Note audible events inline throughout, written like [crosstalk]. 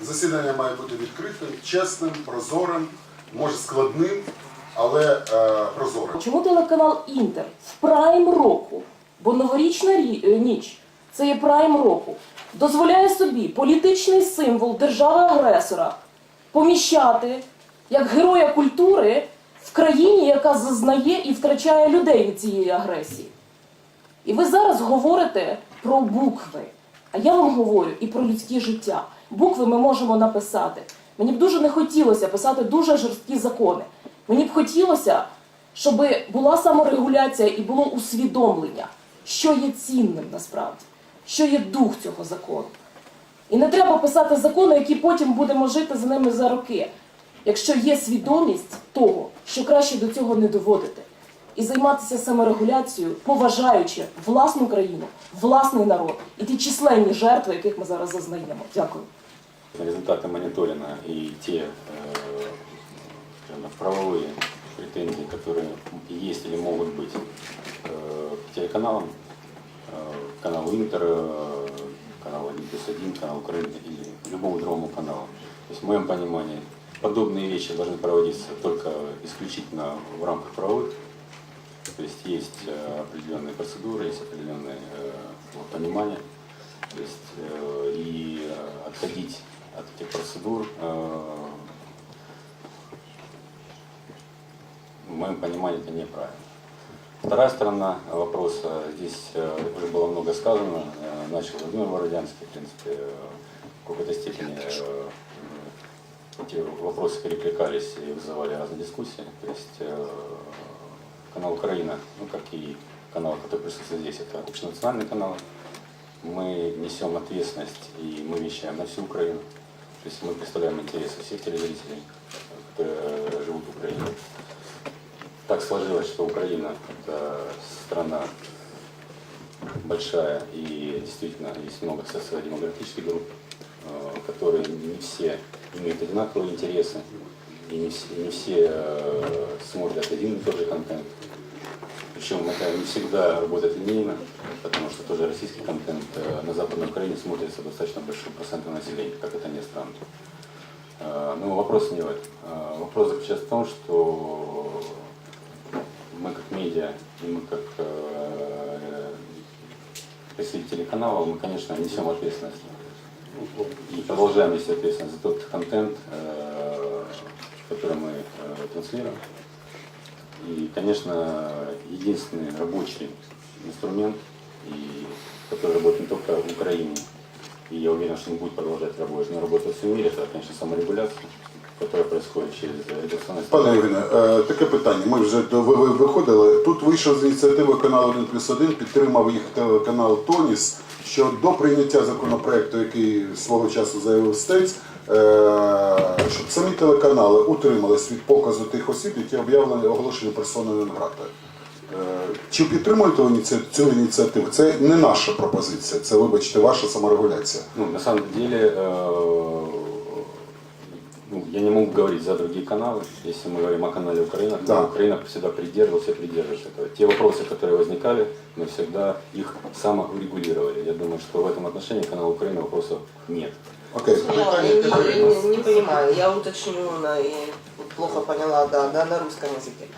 Засідання має бути відкритим, чесним, прозорим, може складним, але е, прозорим. Чому телеканал Інтер в прайм року, бо новорічна е, ніч це є прайм року, дозволяє собі політичний символ держави-агресора поміщати як героя культури в країні, яка зазнає і втрачає людей від цієї агресії? І ви зараз говорите про букви. А я вам говорю і про людське життя. Букви ми можемо написати. Мені б дуже не хотілося писати дуже жорсткі закони. Мені б хотілося, щоб була саморегуляція і було усвідомлення, що є цінним насправді, що є дух цього закону. І не треба писати закони, які потім будемо жити за ними за роки, якщо є свідомість того, що краще до цього не доводити, і займатися саморегуляцією, поважаючи власну країну, власний народ і ті численні жертви, яких ми зараз зазнаємо. Дякую. Результаты мониторинга и те э, правовые претензии, которые есть или могут быть э, к телеканалам, э, каналу Интер, э, каналу 1 плюс 1, каналу Украины или любому другому каналу. То есть в моем понимании подобные вещи должны проводиться только исключительно в рамках правовых. То есть есть определенные процедуры, есть определенное э, понимание. То есть и отходить от этих процедур э, в моем понимании это неправильно. Вторая сторона вопроса, здесь э, уже было много сказано, э, начал Владимир Бородянский, в принципе, в какой-то степени эти вопросы перекликались и вызывали разные дискуссии. То есть канал Украина, ну как и канал, который присутствует здесь, это общенациональные каналы. Мы несем ответственность и мы вещаем на всю Украину. То есть мы представляем интересы всех телезрителей, которые живут в Украине. Так сложилось, что Украина – это страна большая и действительно есть много социально-демократических групп, э, которые не все имеют одинаковые интересы и не все, не все э, смотрят один и тот же контент. Причем это не всегда работает линейно, потому что тоже российский контент э, на Западной Украине смотрится достаточно большим процентом населения, как это не странно. Э, Но вопрос не в этом. Э, Вопрос заключается в том, что мы как медиа и мы как представители канала, мы, конечно, несем ответственность и продолжаем нести ответственность за тот контент, который мы транслируем. И, конечно, единственный рабочий инструмент, и, который работает не только в Украине, и я уверен, что он будет продолжать работать, но работать во всем мире, это, конечно, саморегуляция, которая происходит через редакционное Пане Євгене, е, таке питання. Ми вже до ви, ви виходили. Тут вийшов з ініціативи каналу 1 плюс 1, підтримав їх телеканал Тоніс, що до прийняття законопроекту, який свого часу заявив Стець, е, щоб самі телеканали утримались від показу тих осіб, які об'явлені оголошені персоною грати. Чи підтримуєте ви ініці- цю ініціативу? Це не наша пропозиція, це, вибачте, ваша саморегуляція. Ну, на самом деле, э, ну, я не могу говорить за другие каналы. Если мы говорим о канале Украина, то Да. Украина всегда придерживалась и придерживается этого. Те вопросы, которые возникали, мы всегда их саморегулировали. Я думаю, что в этом отношении канала Украина вопросов нет. Окей. Ну, я не, не- не понимаю, я уточню, на- и плохо поняла, да, да, на русском языке.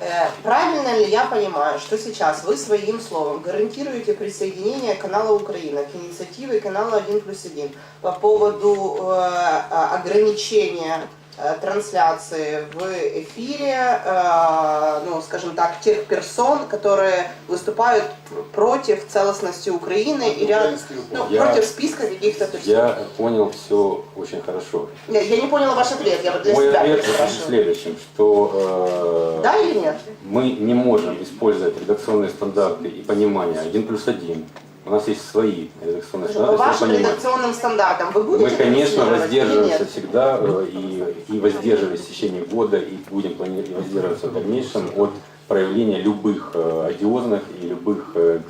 Э, Правильно ли я понимаю, что сейчас вы своим словом гарантируете присоединение канала Украина к инициативе канала 1 плюс 1 по поводу э, а, ограничения э, трансляции в эфире, э, ну, скажем так, тех персон, которые выступают против целостности Украины и ряд, ну, Я- против списка каких-то персон? Я понял все очень хорошо. Я, я не поняла ваш ответ, я для Мой себя ответ в следующем, что э, Да или нет? мы не можем использовать редакционные стандарты и понимание 1 плюс 1. У нас есть свои редакционные По стандарты, вашим свои понимания. редакционным стандартам вы будете Мы, конечно, воздерживаемся всегда э, и, и воздерживались в течение года и будем планировать воздерживаться в дальнейшем от проявления любых э, одиозных и любых, э,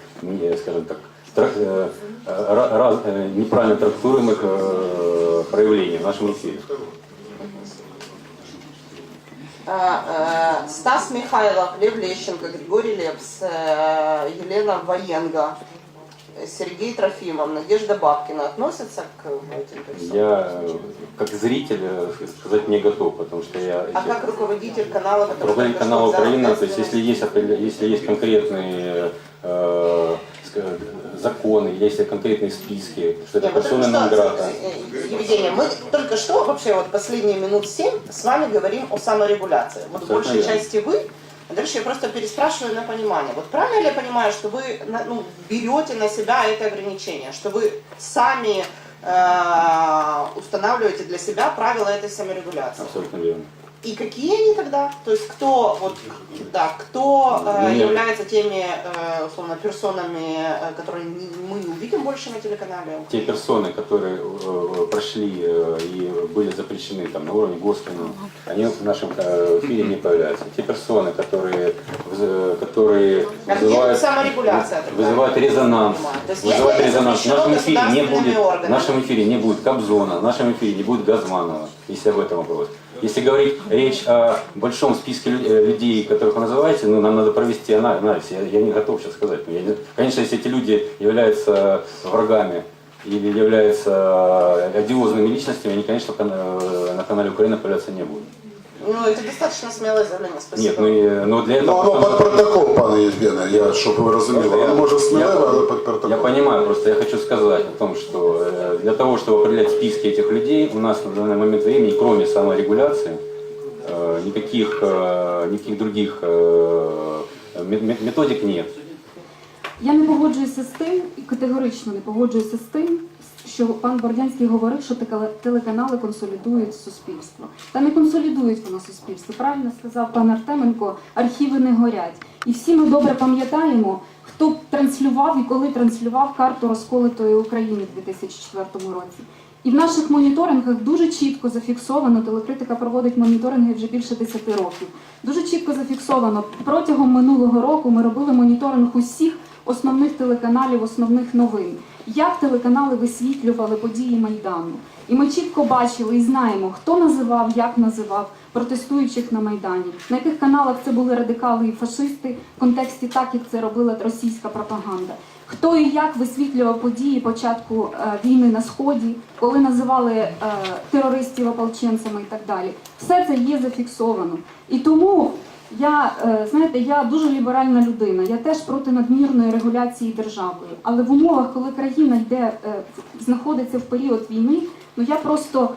скажем так, трак- ра- раз- неправильно трактуемых проявлений в нашем эфире. А, Стас Михайлов, Лев Лещенко, Григорий Лепс, Елена Военга. Сергей Трофимов, Надежда Бабкина относятся к этим персонам? Я как зритель э, сказать не готов, потому что я А как руководитель канала, Руководитель канала Украина, то есть если есть, если есть конкретные э, законы, если конкретные списки, что это персона нон-грата. э, Евгения, мы только что вообще вот последние минут семь с вами говорим о саморегуляции. Вот в большей части вы, дальше я просто переспрашиваю на понимание. Вот правильно ли я понимаю, что вы ну, берете на себя это ограничение, что вы сами э, устанавливаете для себя правила этой саморегуляции? Абсолютно верно. И какие они тогда? То есть кто вот да, кто э, Ну, является теми э, условно персонами, э, которые не- мы не увидим больше на телеканале? Те персоны, которые э, прошли э, и были запрещены там, на уровне Госкина, они в нашем э, эфире не появляются. Те персоны, которые, выз- которые А где вызывают, саморегуляция тогда? вызывают резонанс, Понимаю. То есть вызывают если резонанс. В запрещено нашем эфире не государственными будет, в органами. нашем эфире не будет Кобзона, в нашем эфире не будет Газманова, если об этом вопрос. Если говорить речь о большом списке лю- э, людей, которых вы называете, ну, нам надо провести ана- анализ. Я, я не готов сейчас сказать. Но я не- конечно, если эти люди являются врагами или являются э, одиозными личностями, они, конечно, в кан- э, на канале Украина появляться не будут. Ну, это достаточно смелое заявление, спасибо. Нет, ну, и- но для Ну, этого... воно під протокол, пане Євгене, я, щоб ви розуміли. Воно може сміливо, але під протокол. Я понимаю, просто я хочу сказать о том, что э, для того, чтобы определять списки этих людей, у нас на данный момент времени, кроме саморегуляции, э, никаких, э, никаких других э, ме- ме- методик нет. Я не погоджуюся з тим, і категорично не погоджуюся з тим, що пан Бордянський говорив, що телеканали консолідують суспільство. Та не консолідують воно суспільство. Правильно сказав пан Артеменко, архіви не горять. І всі ми добре пам'ятаємо, хто транслював і коли транслював карту розколотої України в 2004 році. І в наших моніторингах дуже чітко зафіксовано, телекритика проводить моніторинги вже більше 10 років. Дуже чітко зафіксовано. Протягом минулого року ми робили моніторинг усіх основних телеканалів, основних новин. Як телеканали висвітлювали події Майдану. І ми чітко бачили і знаємо, хто називав, як називав протестуючих на Майдані, на яких каналах це були радикали і фашисти в контексті так, як це робила російська пропаганда. Хто і як висвітлював події початку е, війни на сході, коли називали е, терористів ополченцями і так далі. Все це є зафіксовано. І тому я е, знаєте, я дуже ліберальна людина. Я теж проти надмірної регуляції державою. Але в умовах, коли країна йде, е, знаходиться в період війни, ну я просто.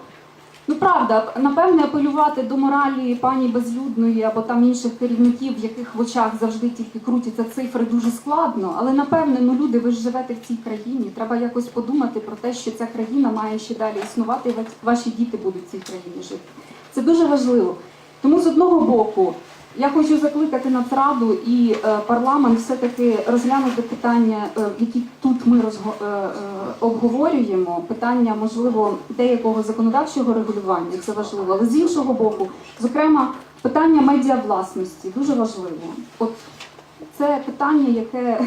Ну правда, напевне, апелювати до моралі пані безлюдної або там інших керівників, в яких в очах завжди тільки крутяться цифри, дуже складно. Але напевне, ну люди, ви ж живете в цій країні. Треба якось подумати про те, що ця країна має ще далі існувати, і ваші діти будуть в цій країні жити. Це дуже важливо. Тому з одного боку. Я хочу закликати Нацраду і е, парламент все-таки розглянути питання, е, які тут ми розго- е, обговорюємо. Питання, можливо, деякого законодавчого регулювання, це важливо. Але з іншого боку, зокрема, питання медіавласності дуже важливо. От це питання, яке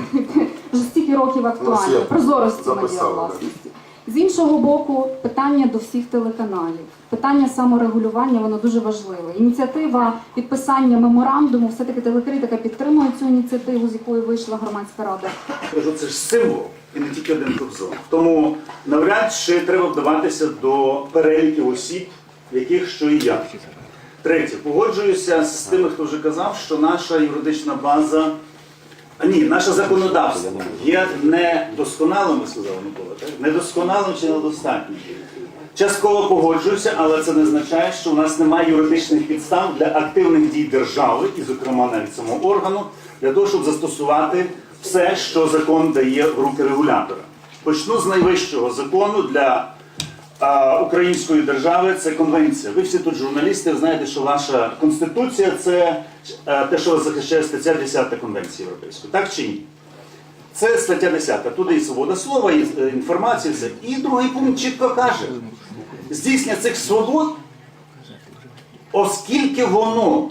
вже стільки років актуальне, прозорості медіавласності. З іншого боку, питання до всіх телеканалів, питання саморегулювання, воно дуже важливе. Ініціатива підписання меморандуму, все-таки телекритика підтримує цю ініціативу, з якої вийшла громадська рада. Кажу, це ж символ і не тільки один Кобзон. Тому навряд чи треба вдаватися до переліків осіб, яких що і як. Третє, погоджуюся з тими, хто вже казав, що наша юридична база, ні, наше законодавство є недосконалим, ви сказали Микола, так? Недосконалим чи недостатнім. Частково погоджуюся, але це не означає, що у нас немає юридичних підстав для активних дій держави, і, зокрема, навіть самого органу, для того, щоб застосувати все, що закон дає в руки регулятора. Почну з найвищого закону для а, української держави це конвенція. Ви всі тут журналісти, ви знаєте, що ваша конституція це е, те, що вас захищає стаття 10 Конвенції Європейської. Так чи ні? Це стаття 10. Туди і свобода слова, і е, інформація, все. І другий пункт чітко каже: здійснення цих свобод, оскільки воно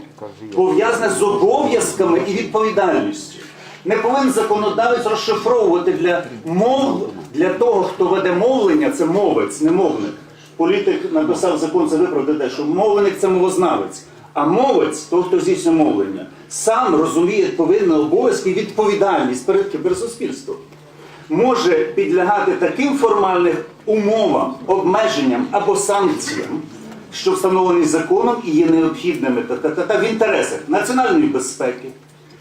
пов'язане з обов'язками і відповідальністю. Не повинен законодавець розшифровувати для мов для того, хто веде мовлення, це мовець, не мовник. Політик написав закон, це виправдати, що мовленик це мовознавець. А мовець, той, хто здійснює мовлення, сам розуміє повинні обов'язки і відповідальність перед кіберсуспільством. може підлягати таким формальним умовам, обмеженням або санкціям, що встановлені законом і є необхідними та, та, та, та в інтересах національної безпеки,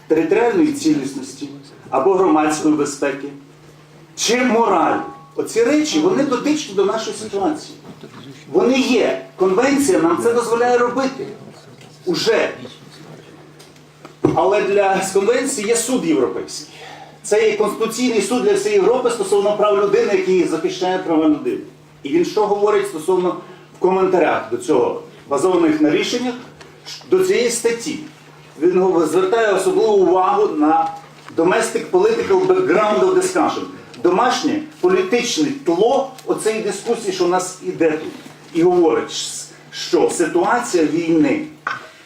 територіальної цілісності або громадської безпеки чи моралі. Оці речі вони дотичні до нашої ситуації. Вони є. Конвенція нам це дозволяє робити. Уже. Але для з конвенції є суд європейський. Це є Конституційний суд для всієї Європи стосовно прав людини, який захищає права людини. І він що говорить стосовно в коментарях до цього, базованих на рішеннях, до цієї статті. Він звертає особливу увагу на domestic political background of discussion. Домашнє політичне тло оцеї дискусії, що у нас іде тут. І говорить, що ситуація війни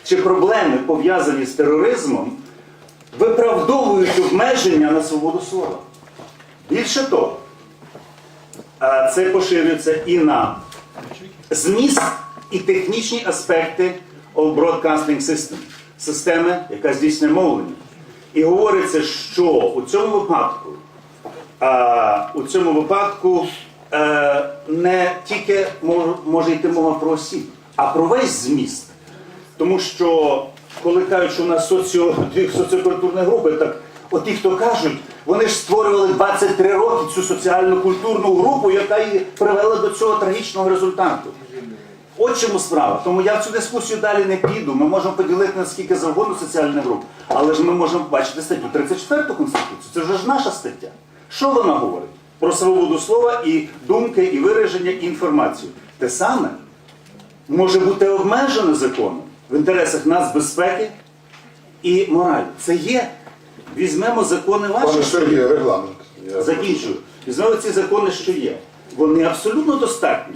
чи проблеми пов'язані з тероризмом виправдовують обмеження на свободу слова. Більше того, це поширюється і на зміст і технічні аспекти broadcasting system, системи, яка здійснює мовлення. І говориться, що у цьому випадку, а, у цьому випадку е, не тільки мож- може йти мова про осіб, а про весь зміст. Тому що, коли кажуть, що у нас соціо, [laughs] соціокультурні групи, так от ті, хто кажуть, вони ж створювали 23 роки цю соціально культурну групу, яка і привела до цього трагічного результату. От чому справа. Тому я в цю дискусію далі не піду. Ми можемо поділити на скільки завгодно соціальних груп, але ж ми можемо бачити статтю 34 Конституції. Це вже ж наша стаття. Що вона говорить? Про свободу слова і думки, і вираження, і інформацію. Те саме може бути обмежено законом в інтересах нацбезпеки і моралі. Це є. Візьмемо закони ваші. Пане Сергію, регламент. Я Закінчую. Візьмемо ці закони, що є. Вони абсолютно достатні.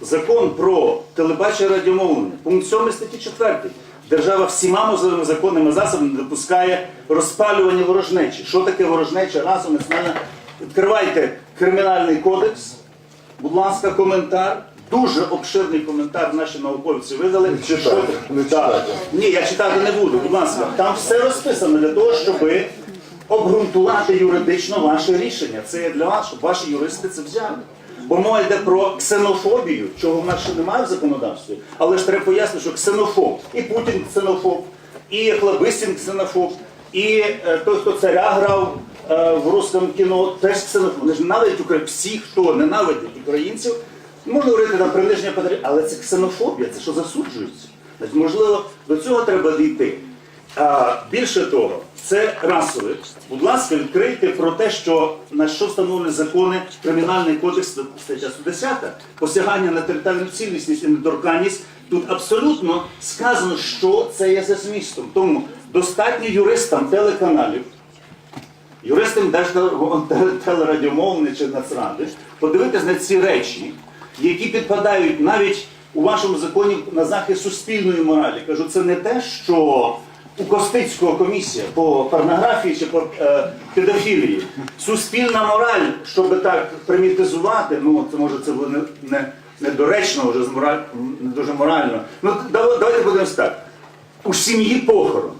Закон про телебачення радіомовлення, пункт 7 статті 4. Держава всіма можливими законними засобами допускає розпалювання ворожнечі. Що таке ворожнеча? Разом. Відкривайте кримінальний кодекс, будь ласка, коментар. Дуже обширний коментар наші науковці видали. Не читайте, Що- не читайте. Ні, я читати не буду, будь ласка. Там все розписано для того, щоб обґрунтувати юридично ваше рішення. Це для вас, щоб ваші юристи це взяли. Бо мова йде про ксенофобію, чого в нас ще немає в законодавстві. Але ж треба пояснити, що ксенофоб, і Путін ксенофоб, і Хлебистін ксенофоб, і е, той, хто царя грав е, в русскому кіно, теж ксенофоб. Вони ж ненавидять Україну. Всі, хто ненавидять українців, можна говорити там приниження патріотів, але це ксенофобія, це що засуджується. Значить, можливо, до цього треба дійти. А, більше того, це расове. Будь ласка, відкрийте про те, що на що встановлені закони, кримінальний кодекс, стаття 110, посягання на територіальну цілісність і недоторканність. Тут абсолютно сказано, що це є за змістом. Тому достатньо юристам телеканалів, юристам Держтелерадіомовлення чи Нацради, подивитись на ці речі, які підпадають навіть у вашому законі на захист суспільної моралі. Кажу, це не те, що у Костицького комісія по порнографії чи по е, педофілії. Суспільна мораль, щоб так примітизувати, ну це може це буде не, не, недоречно, вже мораль, не дуже морально. Ну дав- давайте будемо так. У сім'ї похорон.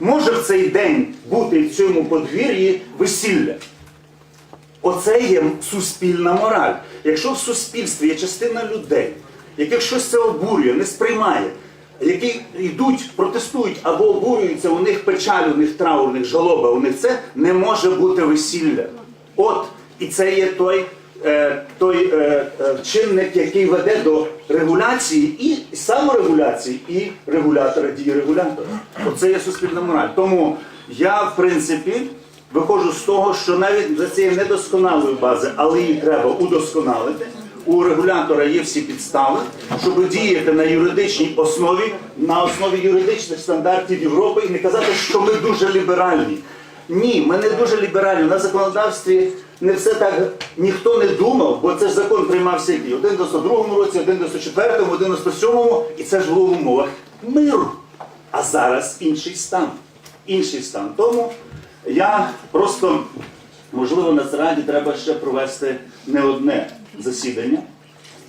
Може в цей день бути в цьому подвір'ї весілля? Оце є суспільна мораль. Якщо в суспільстві є частина людей, яких щось це обурює, не сприймає, які йдуть, протестують або обурюються, у них печаль, у них траур, у них жалоба, у них це не може бути весілля. От, і це є той, е, той е, е, чинник, який веде до регуляції і саморегуляції, і регулятора дії регулятора. Оце є суспільна мораль. Тому я, в принципі, виходжу з того, що навіть за цієї недосконалої бази, але її треба удосконалити. У регулятора є всі підстави, щоб діяти на юридичній основі, на основі юридичних стандартів Європи і не казати, що ми дуже ліберальні. Ні, ми не дуже ліберальні. На законодавстві не все так ніхто не думав, бо це ж закон приймався який? Один в 92-му році, один в 94-му, один в 97-му, і це ж було в умовах миру. А зараз інший стан. Інший стан. Тому я просто, можливо, на зраді треба ще провести не одне засідання.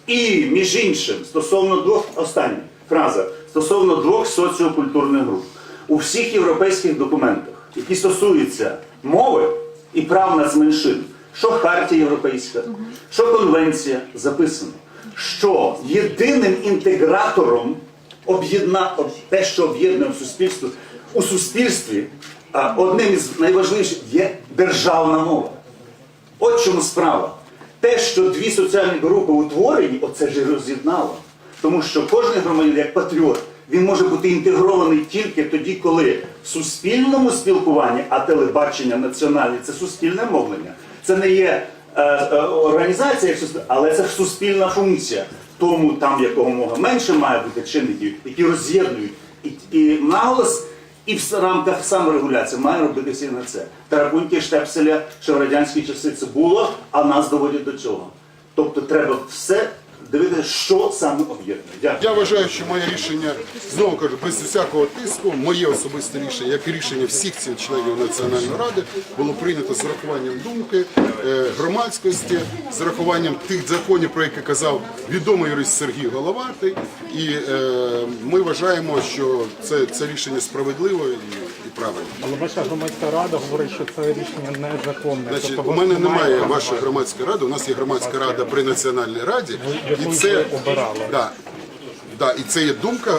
І, між іншим, стосовно двох останніх фраза, стосовно двох соціокультурних груп. У всіх європейських документах, які стосуються мови і прав нацменшин, що Хартія Європейська, що Конвенція записано, що єдиним інтегратором об'єдна те, що об'єднує суспільство у суспільстві, одним із найважливіших є державна мова. От чому справа. Те, що дві соціальні групи утворені, оце ж і роз'єднало. Тому що кожен громадянин, як патріот, він може бути інтегрований тільки тоді, коли в суспільному спілкуванні, а телебачення національне це суспільне мовлення. Це не є е, е, організація, але це суспільна функція. Тому там якомога менше має бути чинників, які роз'єднують і, і наголос і в рамках саморегуляції має робитися і на це. Тарабуньки штепселя що в радянські часи це було, а нас доводять до цього. Тобто треба все дивитися, що саме об'єднує. Я вважаю, що моє рішення, знову кажу, без всякого тиску, моє особисте рішення, як і рішення всіх цих членів Національної ради, було прийнято з урахуванням думки е, громадськості, з урахуванням тих законів, про які казав відомий юрист Сергій Головатий. І е, ми вважаємо, що це, це рішення справедливе і. Але ваша громадська рада говорить, що це рішення незаконне. Значить, Тобто у мене немає права. вашої громадської ради. У нас є громадська рада при національній раді, і це обирали. Да, да, і це є думка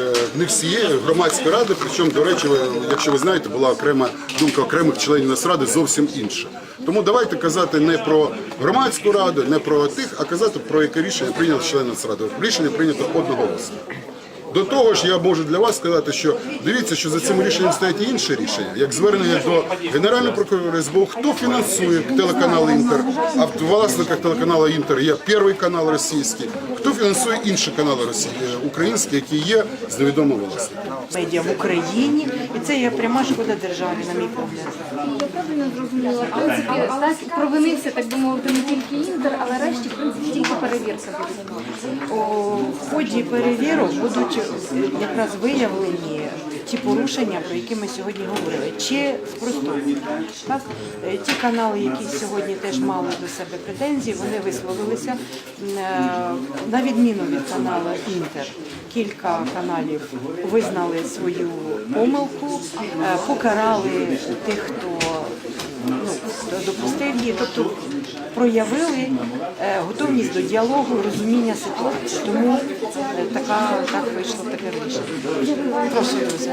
е, не всієї громадської ради. Причому, до речі, якщо ви знаєте, була окрема думка окремих членів Нацради зовсім інша. Тому давайте казати не про громадську раду, не про тих, а казати про яке рішення прийняв член Нацради. Рішення прийнято одноголосно. До того ж, я можу для вас сказати, що дивіться, що за цим рішенням стоять і інші рішення, як звернення до Генерального прокурора СБУ, хто фінансує телеканал Інтер, а в власниках телеканалу Інтер є перший канал російський, хто фінансує інші канали росі... е, українські, які є з невідомого власника. медіа в Україні, і це є пряма шкода державі, на мій погляд. Я правильно зрозуміла. В принципі, так провинився, так би мовити, не тільки інтер, але решті, в принципі, тільки перевірка буде. У ході перевірок будуть якраз виявлені ті порушення, про які ми сьогодні говорили, чи просто Так? Е, Ті канали, які сьогодні теж мали до себе претензії, вони висловилися Е, на відміну від каналу Інтер. Кілька каналів визнали свою помилку, е, покарали тих, хто допустив її, тобто проявили е, готовність до діалогу, розуміння ситуації. Тому е, така так вийшло таке рішення. Прошу друзі.